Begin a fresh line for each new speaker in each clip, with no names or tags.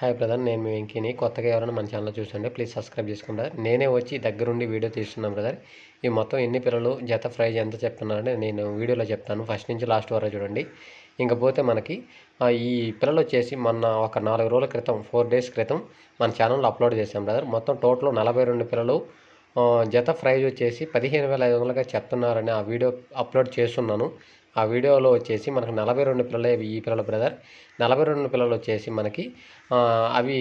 Hi brother నేను మీ వెంకీని. కొత్తగా ఎవరైనా మన ఛానల్ చూసండి ప్లీజ్ సబ్స్క్రైబ్ చేసుకోండి బ్రదర్ నేనే వచ్చి దగ్గరుండి వీడియో తీస్తున్నాను బ్రదర్ ఈ మొత్తం ఎన్ని పిల్లలు జత ప్రైజ్ ఎంత చెప్తున్నారంటే నేను వీడియోలో చెప్తాను. ఫస్ట్ నుంచి లాస్ట్ వరకు చూడండి. ఇంకపోతే మనకి ఈ పిల్లలు వచ్చేసి మొన్న ఒక నాలుగు రోజుల క్రితం ఫోర్ డేస్ క్రితం మన ఛానల్లో అప్లోడ్ చేశాం బ్రదర్ మొత్తం టోటల్ నలభై రెండు పిల్లలు జత ప్రైజ్ వచ్చేసి పదిహేను వేల ఐదు వందలుగా చెప్తున్నారని ఆ వీడియో అప్లోడ్ చేస్తున్నాను. ఆ వీడియోలో వచ్చేసి మనకు నలభై రెండు పిల్లలు ఈ పిల్లలు బ్రదర్. నలభై రెండు పిల్లలు వచ్చేసి మనకి అవి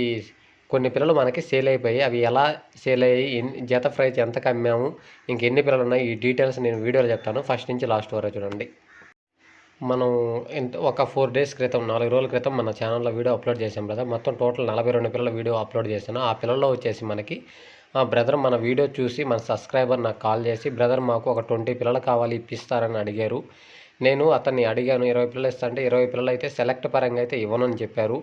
కొన్ని పిల్లలు మనకి సేల్ అయిపోయి అవి ఎలా సేల్ అయ్యి ఎన్ని జత ప్రైజ్ ఎంతకు అమ్మాము ఇంకెన్ని పిల్లలు ఉన్నాయి? ఈ డీటెయిల్స్ నేను వీడియోలో చెప్తాను. ఫస్ట్ నుంచి లాస్ట్ వరకు చూడండి. మనం ఎంత ఒక ఫోర్ డేస్ క్రితం నాలుగు రోజుల క్రితం మన ఛానల్లో వీడియో అప్లోడ్ చేసాం బ్రదర్. మొత్తం టోటల్ నలభై రెండు పిల్లల వీడియో అప్లోడ్ చేశాను. ఆ పిల్లల్లో వచ్చేసి మనకి ఆ బ్రదర్ మన వీడియో చూసి మన సబ్స్క్రైబర్ నాకు కాల్ చేసి బ్రదర్ మాకు ఒక ట్వంటీ పిల్లలు కావాలి ఇప్పిస్తారని అడిగారు. నేను అతన్ని అడిగాను ఇరవై పిల్లలు ఇస్తా అంటే ఇరవై పిల్లలు అయితే సెలెక్ట్ పరంగా అయితే ఇవ్వనని చెప్పారు.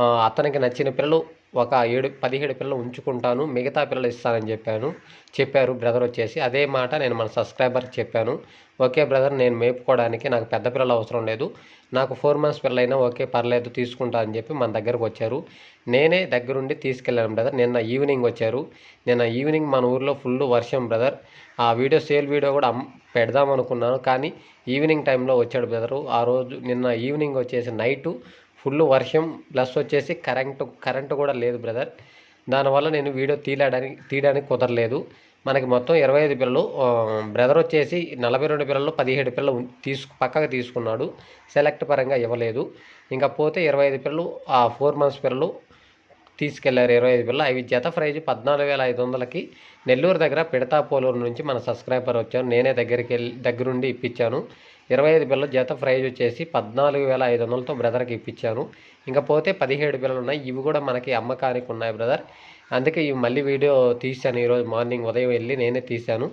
అతనికి నచ్చిన పిల్లలు ఒక ఏడు పదిహేడు పిల్లలు ఉంచుకుంటాను మిగతా పిల్లలు ఇస్తానని చెప్పాను. చెప్పారు బ్రదర్ వచ్చేసి. అదే మాట నేను మన సబ్స్క్రైబర్కి చెప్పాను. ఓకే బ్రదర్ నేను మేపుకోవడానికి నాకు పెద్ద పిల్లలు అవసరం లేదు. నాకు ఫోర్ మంత్స్ పిల్లలైనా ఓకే పర్లేదు తీసుకుంటా అని చెప్పి మన దగ్గరకు వచ్చారు. నేనే దగ్గరుండి తీసుకెళ్ళాను బ్రదర్. నిన్న ఈవినింగ్ వచ్చారు. నిన్న ఈవినింగ్ మన ఊర్లో ఫుల్ వర్షం బ్రదర్. ఆ వీడియో సేల్ వీడియో కూడా పెడదాం అనుకున్నాను. కానీ ఈవినింగ్ టైంలో వచ్చాడు బ్రదరు. ఆ రోజు నిన్న ఈవినింగ్ వచ్చేసి నైటు ఫుల్ వర్షం ప్లస్ వచ్చేసి కరెంటు కరెంటు కూడా లేదు బ్రదర్ దానివల్ల నేను వీడియో తీయడానికి తీయడానికి కుదరలేదు. మనకి మొత్తం ఇరవై ఐదు పిల్లలు బ్రదర్ వచ్చేసి నలభై రెండు పిల్లలు పదిహేడు పిల్లలు తీసుకు పక్కగా తీసుకున్నాడు. సెలెక్ట్ పరంగా ఇవ్వలేదు. ఇంకా పోతే ఇరవై ఐదు పిల్లలు ఆ ఫోర్ మంత్స్ పిల్లలు తీసుకెళ్ళారు ఇరవై ఐదు పిల్లలు. అవి జత ప్రైజ్ పద్నాలుగు వేల ఐదు వందలకి నెల్లూరు దగ్గర పిడతాపోలూరు నుంచి మన సబ్స్క్రైబర్ వచ్చాను నేనే దగ్గరికి వెళ్ళి దగ్గరుండి ఇప్పించాను. ఇరవై ఐదు పిల్లలు జత ప్రైజ్ వచ్చేసి పద్నాలుగు వేల ఐదు వందలతో బ్రదర్కి ఇప్పించాను. ఇంకా పోతే పదిహేడు పిల్లలు ఉన్నాయి. ఇవి కూడా మనకి అమ్మకానికి ఉన్నాయి బ్రదర్. అందుకే ఇవి మళ్ళీ వీడియో తీశాను ఈరోజు మార్నింగ్ ఉదయం వెళ్ళి నేనే తీశాను.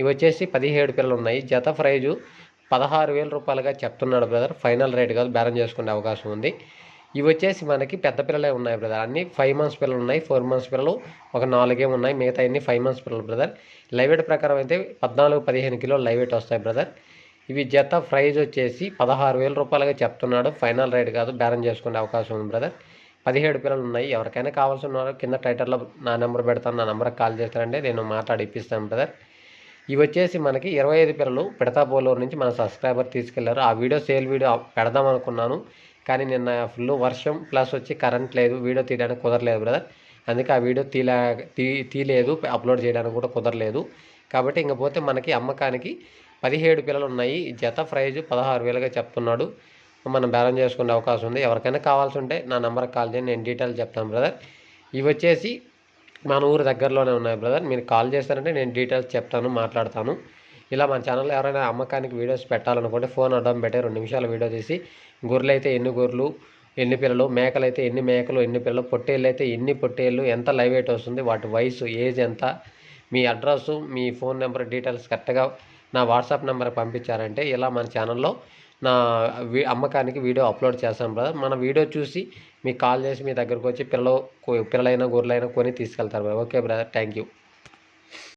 ఇవి వచ్చేసి పదిహేడు పిల్లలు ఉన్నాయి. జత ప్రైజు పదహారు వేల రూపాయలుగా చెప్తున్నాడు బ్రదర్. ఫైనల్ రేట్ కాదు బేరం చేసుకునే అవకాశం ఉంది. ఇవి వచ్చేసి మనకి పెద్ద పిల్లలే ఉన్నాయి బ్రదర్. అన్ని ఫైవ్ మంత్స్ పిల్లలు ఉన్నాయి ఫోర్ మంత్స్ పిల్లలు ఒక నాలుగే ఉన్నాయి. మిగతా అన్ని ఫైవ్ మంత్స్ పిల్లలు బ్రదర్. లైవ్ వెయిట్ ప్రకారం అయితే పద్నాలుగు పదిహేను కిలోలు లైవ్ వెయిట్ వస్తాయి బ్రదర్. ఇవి జత ప్రైజ్ వచ్చేసి పదహారు వేల రూపాయలుగా చెప్తున్నాడు. ఫైనల్ రేట్ కాదు బేరం చేసుకునే అవకాశం ఉంది బ్రదర్. పదిహేడు పిల్లలు ఉన్నాయి. ఎవరికైనా కావాల్సిన వారు కింద టైటర్లో నా నెంబర్ పెడతాను నా నెంబర్కి కాల్ చేస్తారంటే నేను మాట్లాడి ఇప్పిస్తాను బ్రదర్. ఇవి వచ్చేసి మనకి ఇరవై ఐదు పిల్లలు పిడతాపోలూరు నుంచి మన సబ్స్క్రైబర్ తీసుకెళ్ళారు. ఆ వీడియో సేల్ వీడియో పెడదాం అనుకున్నాను. కానీ నిన్న ఫుల్ వర్షం ప్లస్ వచ్చి కరెంట్ లేదు వీడియో తీయడానికి కుదరలేదు బ్రదర్. అందుకే ఆ వీడియో తీలే తీ తీయలేదు అప్లోడ్ చేయడానికి కూడా కుదరలేదు. కాబట్టి ఇంక పోతే మనకి అమ్మకానికి పదిహేడు పిల్లలు ఉన్నాయి జత ప్రైజు పదహారు వేలుగా చెప్తున్నాడు. మనం బేరం చేసుకునే అవకాశం ఉంది. ఎవరికైనా కావాల్సి ఉంటే నా నెంబర్కి కాల్ చేయండి. నేను డీటెయిల్ చెప్తాను బ్రదర్. ఇవి వచ్చేసి మన ఊరు దగ్గరలోనే ఉన్నాయి బ్రదర్. మీరు కాల్ చేస్తారంటే నేను డీటెయిల్స్ చెప్తాను మాట్లాడతాను. ఇలా మన ఛానల్లో ఎవరైనా అమ్మకానికి వీడియోస్ పెట్టాలనుకుంటే ఫోన్ అడ్డం పెట్టి రెండు నిమిషాలు వీడియో తీసి గొర్రెలు అయితే ఎన్ని గొర్రెలు ఎన్ని పిల్లలు మేకలు అయితే ఎన్ని మేకలు ఎన్ని పిల్లలు పొట్టేళ్ళు అయితే ఎన్ని పొట్టేళ్ళు ఎంత లైవ్ వెయిట్ వస్తుంది వాటి వయసు ఏజ్ ఎంత మీ అడ్రస్సు మీ ఫోన్ నెంబర్ డీటెయిల్స్ కరెక్ట్గా నా వాట్సాప్ నెంబర్ పంపించారంటే ఇలా మన ఛానల్లో నా వీ అమ్మకానికి వీడియో అప్లోడ్ చేస్తాను బ్రదర్. మన వీడియో చూసి మీకు కాల్ చేసి మీ దగ్గరకు వచ్చి పిల్లలు పిల్లలైనా గొర్రెలైనా కొని తీసుకెళ్తారు brother. Okay brother. Thank you.